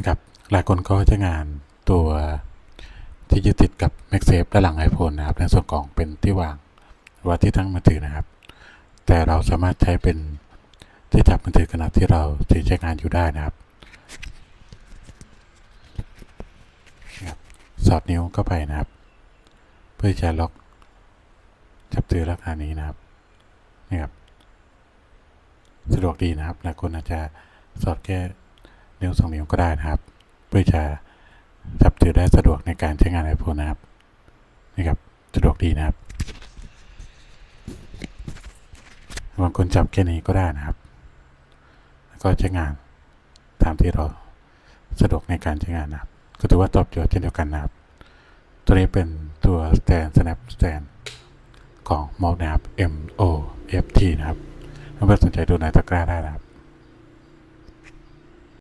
นะครับ หลายคนก็ใช้งานตัวที่ยึดติดกับ m a g s a f e ด้านหลัง iPhone นะครับ ในส่วนของเป็นที่วางหรือว่าที่ตั้งมือถือนะครับ แต่เราสามารถใช้เป็นที่จับมือถือขณะที่เราถือใช้งานอยู่ได้นะครับนะครับ สอดนิ้วเข้าไปนะครับ เพื่อจะล็อกจับถือลักษณะนี้นะครับนี่ครับสะดวกดีนะครับหลายคนอาจจะสอดแค่ นิ้วสองนิ้วก็ได้นะครับ เพื่อจะจับถือได้สะดวกในการใช้งาน iPhone นะครับนี่ครับสะดวกดีนะครับบางคนจับแค่นี้ก็ได้นะครับ แล้วก็ใช้งานตามที่เราสะดวกในการใช้งานนะครับ ก็ถือว่าตอบโจทย์เช่นเดียวกันนะครับ ตัวนี้เป็นตัว stand snap stand ของ m o นะครับ M O F T นะครับถ้าเพื่อนสนใจดูในตะกร้าได้นะครับ